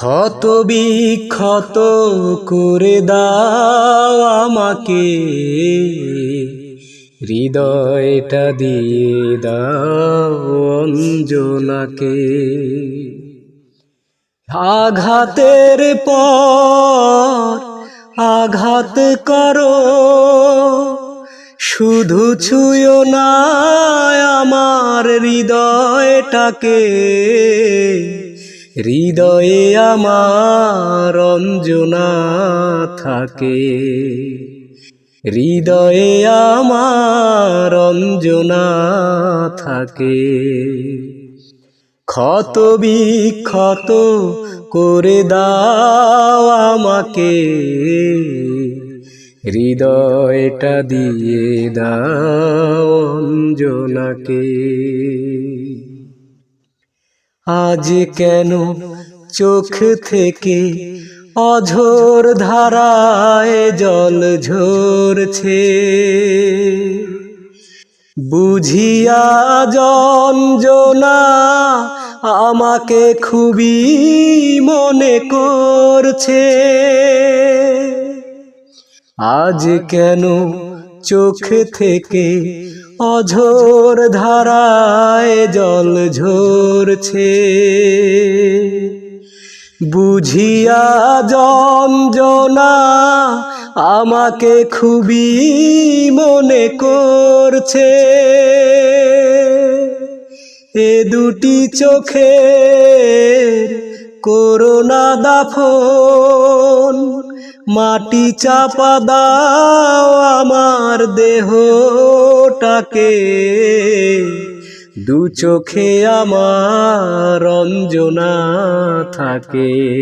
ক্ষত বিক্ষত করে দাও আমাকে। হৃদয়টা দিয়ে দাও অঞ্জনাকে। আঘাতের পর আঘাত করো, শুধু ছুঁয়ো না আমার হৃদয়টাকে। হৃদয়ে আমার অঞ্জনা থাকে। হৃদয়ে আমার অঞ্জনা থাকে। ক্ষত বিক্ষত করে দাও আমাকে। হৃদয়টা দিয়ে দাও অঞ্জনাকে। আজ কেন চোখ থেকে অঝোর ধারায় জল ঝরছে? বুঝিয়া জঞ্জনা আমাকে খুবই মনে করছে। আজ কেন চোখ থেকে অঝোর ধারায় জল ঝরছে। বুঝিয়া জঞ্জনা আমাকে খুবই মনে করছে। এ দুটি চোখে করোনা দাফন মাটি চাপা দাও আমার দেহটাকে। দু চোখে আমার অঞ্জনা থাকে।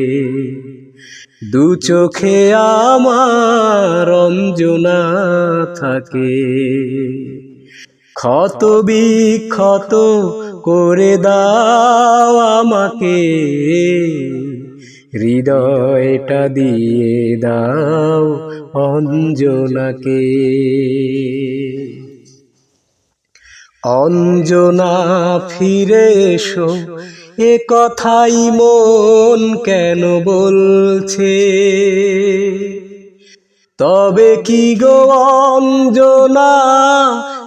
দু চোখে আমার অঞ্জনা থাকে। ক্ষত বিক্ষত করে দাও আমাকে। হৃদয়টা দিয়ে দাও অঞ্জনাকে। অঞ্জনা, ফিরে এসো, এ কথাই মন কেন বলছে? তবে কি গো অঞ্জনা,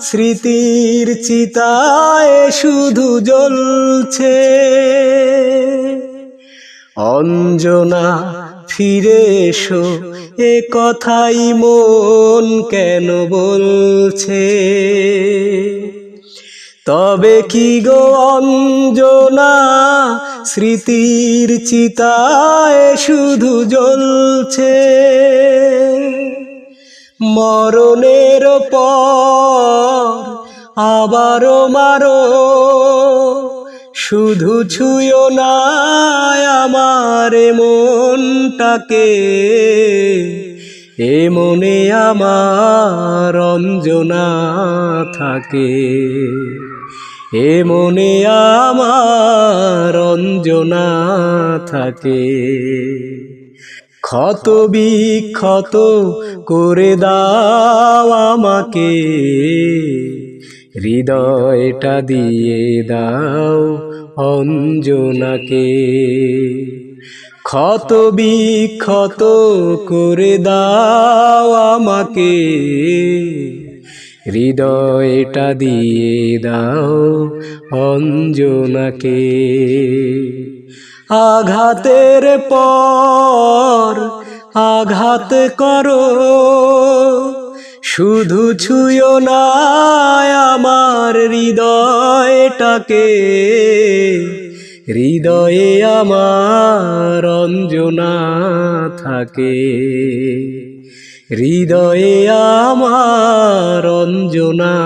স্মৃতির চিতায় শুধু জ্বলছে? অঞ্জনা, ফিরে এসো। এ কথাই মন কেন বলছে? তবে কি গো অঞ্জনা, স্মৃতির চিতায় শুধু জ্বলছে? মরণের পর আবারও মারো শুধু ছুঁয়ো না আমার মনটাকে। এ মনে আমার অঞ্জনা থাকে। এ মনে আমার অঞ্জনা থাকে। ক্ষত বিক্ষত করে দাও আমাকে। হৃদয়টা দিয়ে দাও অঞ্জনাকে। ক্ষত বিক্ষত করে দাও আমাকে। হৃদয়টা দিয়ে দাও অঞ্জনাকে। আঘাতের পর আঘাত করো। শুধু ছুঁয়ো না আমার হৃদয়টাকে। হৃদয়ে আমার অঞ্জনা থাকে। হৃদয়ে আমার অঞ্জনা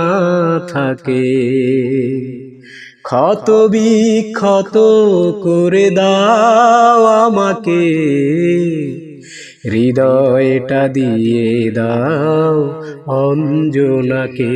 থাকে। ক্ষত বিক্ষত করে দাও আমাকে। হৃদয়টা দিয়ে দাও অঞ্জনাকে।